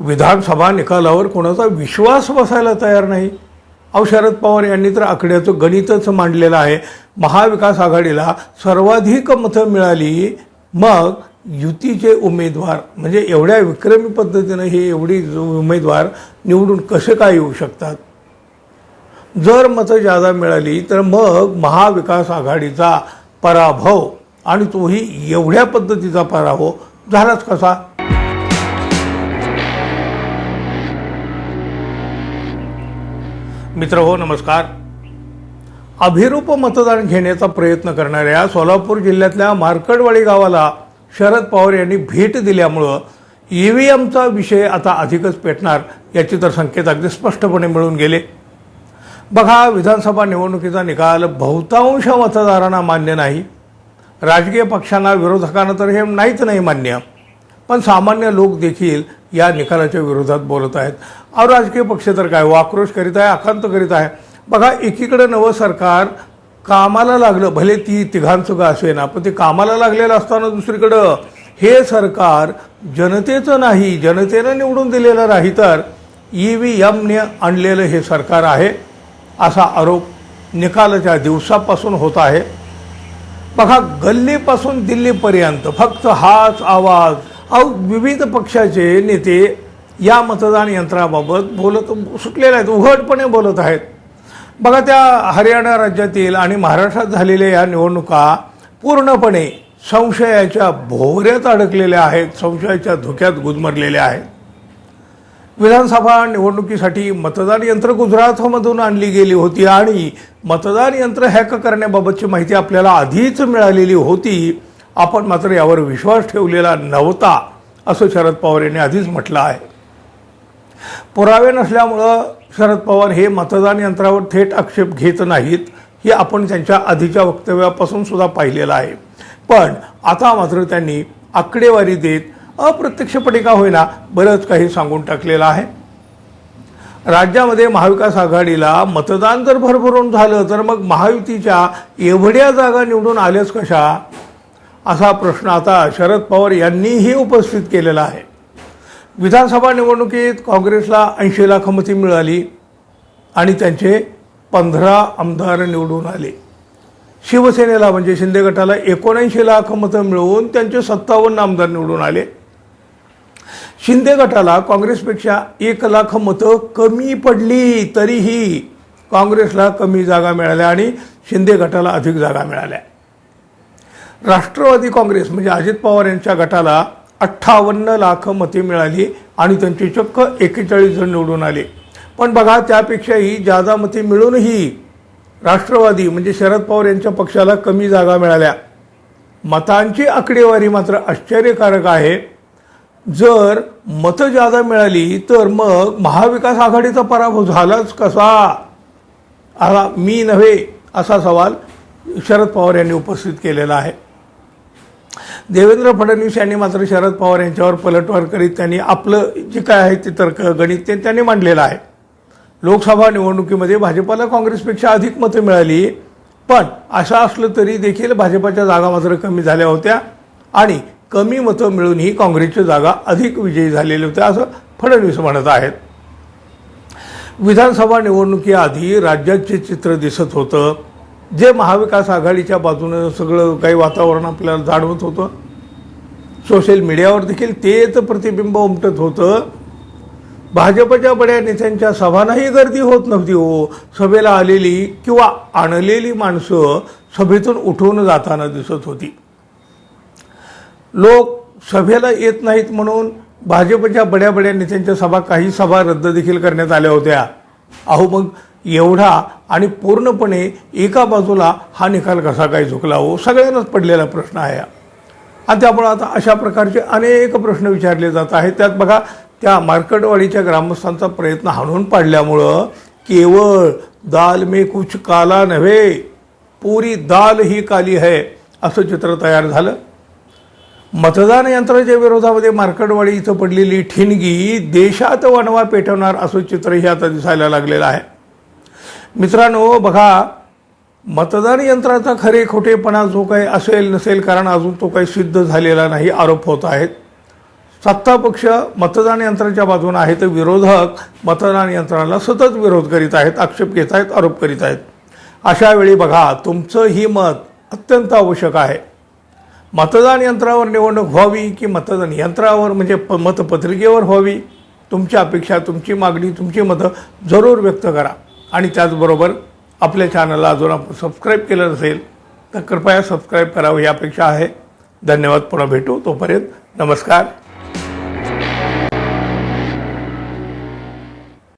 विधानसभा निकालावर कोणाचा विश्वास बसायला तयार नाही. अहो शरद पवार यांनी तर आकड्याचं गणितच मांडलेलं आहे. महाविकास आघाडीला सर्वाधिक मतं मिळाली. मग युतीचे उमेदवार म्हणजे एवढ्या विक्रमी पद्धतीनं हे एवढी उमेदवार निवडून कसे काय येऊ शकतात? जर मतं जादा मिळाली तर मग महाविकास आघाडीचा पराभव आणि तोही एवढ्या पद्धतीचा पराभव झालाच कसा? मित्र हो नमस्कार. अभिरूप मतदान घेण्याचा प्रयत्न करणाऱ्या सोलापूर जिल्ह्यातल्या मार्कडवाडी गावाला शरद पवार यांनी भेट दिल्यामुळं ई व्ही एमचा विषय आता अधिकच पेटणार याचे तर संकेत अगदी स्पष्टपणे मिळून गेले. बघा विधानसभा निवडणुकीचा निकाल बहुतांश मतदारांना मान्य नाही. राजकीय पक्षांना विरोधकांना तर हे नाहीच नाही मान्य. पण सामान्य लोक देखील या निकालाच्या विरोधात बोलत आहेत. अहो राजकीय पक्ष तर काय? आक्रोश करीत आहे आकांत करीत आहे. बघा एकीकडं नवं सरकार कामाला लागलं भले ती तिघांचं का असेना पण ते कामाला लागलेलं असताना दुसरीकडं हे सरकार जनतेचं नाही जनतेनं निवडून दिलेलं नाही तर ई व्ही एमने आणलेलं हे सरकार आहे असा आरोप निकालाच्या दिवसापासून होत आहे. बघा गल्लीपासून दिल्लीपर्यंत फक्त हाच आवाज अहो विविध पक्षाचे नेते या मतदान यंत्राबाबत बोलत सुटलेले आहेत उघडपणे बोलत आहेत. बघा त्या हरियाणा राज्यातील आणि महाराष्ट्रात झालेल्या या निवडणुका पूर्णपणे संशयाच्या भोवऱ्यात अडकलेल्या आहेत संशयाच्या धुक्यात गुदमरलेल्या आहेत. विधानसभा निवडणुकीसाठी मतदान यंत्र गुजरातमधून आणली गेली होती आणि मतदान यंत्र हॅक करण्याबाबतची माहिती आपल्याला आधीच मिळालेली होती. आपण मात्र यावर विश्वास ठेवलेला नव्हता असं शरद पवार यांनी आधीच म्हटलं आहे. पुरावे नसल्यामुळं शरद पवार हे मतदान यंत्रावर थेट आक्षेप घेत नाहीत हे आपण त्यांच्या आधीच्या वक्तव्यापासून सुद्धा पाहिलेलं आहे. पण आता मात्र त्यांनी आकडेवारी देत अप्रत्यक्षपणे का होईना बरंच काही सांगून टाकलेलं आहे. राज्यामध्ये महाविकास आघाडीला मतदान जर भरभरून झालं तर मग महायुतीच्या एवढ्या जागा निवडून आल्याच कशा? असा प्रश्न आता शरद पवार यांनीही उपस्थित केलेला आहे. विधानसभा निवडणुकीत काँग्रेसला ऐंशी लाख मती मिळाली आणि त्यांचे पंधरा आमदार निवडून आले. शिवसेनेला म्हणजे शिंदे गटाला एकोणऐंशी लाख मतं मिळवून त्यांचे सत्तावन्न आमदार निवडून आले. शिंदे गटाला काँग्रेसपेक्षा एक लाख मतं कमी पडली तरीही काँग्रेसला कमी जागा मिळाल्या आणि शिंदे गटाला अधिक जागा मिळाल्या. राष्ट्रवादी काँग्रेस म्हणजे अजित पवार यांच्या गटाला अठ्ठावन्न लाख मते मिळाली आणि त्यांचे चक्क एकेचाळीस जण निवडून आले. पण बघा त्यापेक्षाही जादा मते मिळूनही राष्ट्रवादी म्हणजे शरद पवार यांच्या पक्षाला कमी जागा मिळाल्या. मतांची आकडेवारी मात्र आश्चर्यकारक आहे. जर मतं जादा मिळाली तर मग महाविकास आघाडीचा पराभव झालाच कसा? आला मी नव्हे असा सवाल शरद पवार यांनी उपस्थित केलेला आहे. देवेंद्र फडणवीस यांनी मात्र शरद पवार यांच्यावर पलटवार करीत त्यांनी आपलं जे काय आहे ते तर्क गणित ते त्यांनी मांडलेलं आहे. लोकसभा निवडणुकीमध्ये भाजपाला काँग्रेसपेक्षा अधिक मतं मिळाली पण असं असलं तरी देखील भाजपाच्या जागा मात्र कमी झाल्या होत्या आणि कमी मतं मिळूनही काँग्रेसच्या जागा अधिक विजयी झालेल्या होत्या असं फडणवीस म्हणत आहेत. विधानसभा निवडणुकीआधी राज्याचे चित्र दिसत होतं. जे महाविकास आघाडीच्या बाजूनं सगळं काही वातावरण आपल्याला जाणवत होतं सोशल मीडियावर देखील तेच प्रतिबिंब उमटत होतं. भाजपच्या बड्या नेत्यांच्या सभांनाही गर्दी होत नव्हती हो. सभेला आलेली किंवा आणलेली माणसं सभेतून उठवून जाताना दिसत होती. लोक सभेला येत नाहीत म्हणून भाजपच्या बड्या बड्या नेत्यांच्या सभा काही सभा रद्द देखील करण्यात आल्या होत्या. अहो मग एवढा आणि पूर्णपणे एका बाजूला हा निकाल कसा काय झुकला हो सगळ्यांनाच पडलेला प्रश्न आहे हा. आणि त्यामुळे आता अशा प्रकारचे अनेक प्रश्न विचारले जात आहेत. त्यात बघा त्या मार्केटवाडीच्या ग्रामस्थांचा प्रयत्न हाणून पाडल्यामुळं केवळ दाल में कुछ काला नव्हे पुरी दाल ही काली है असं चित्र तयार झालं. मतदान यंत्राच्या विरोधामध्ये मार्केटवाडी इथं पडलेली ठिणगी देशात वणवा पेटवणार असं चित्रही आता दिसायला लागलेलं आहे. मित्रांनो बघा मतदान यंत्राचा खरे खोटेपणा जो काही असेल नसेल कारण अजून तो काही सिद्ध झालेला नाही आरोप होत आहेत. सत्ता पक्ष मतदान यंत्राच्या बाजूने आहे तर विरोधक मतदान यंत्राला सतत विरोध करीत आहेत आक्षेप घेत आहेत आरोप करीत आहेत. अशा वेळी बघा तुमचं ही मत अत्यंत आवश्यक आहे. मतदान यंत्रावर निवडणूक व्हावी की मतदान यंत्रावर म्हणजे प मतपत्रिकेवर व्हावी? तुमची अपेक्षा तुमची मागणी तुमची मतं जरूर व्यक्त करा. आणि त्याचबरोबर आपल्या चॅनलला अजून आपण सबस्क्राईब केलं नसेल तर कृपया सबस्क्राईब करावं ही अपेक्षा आहे. धन्यवाद. पुन्हा भेटू. तोपर्यंत नमस्कार.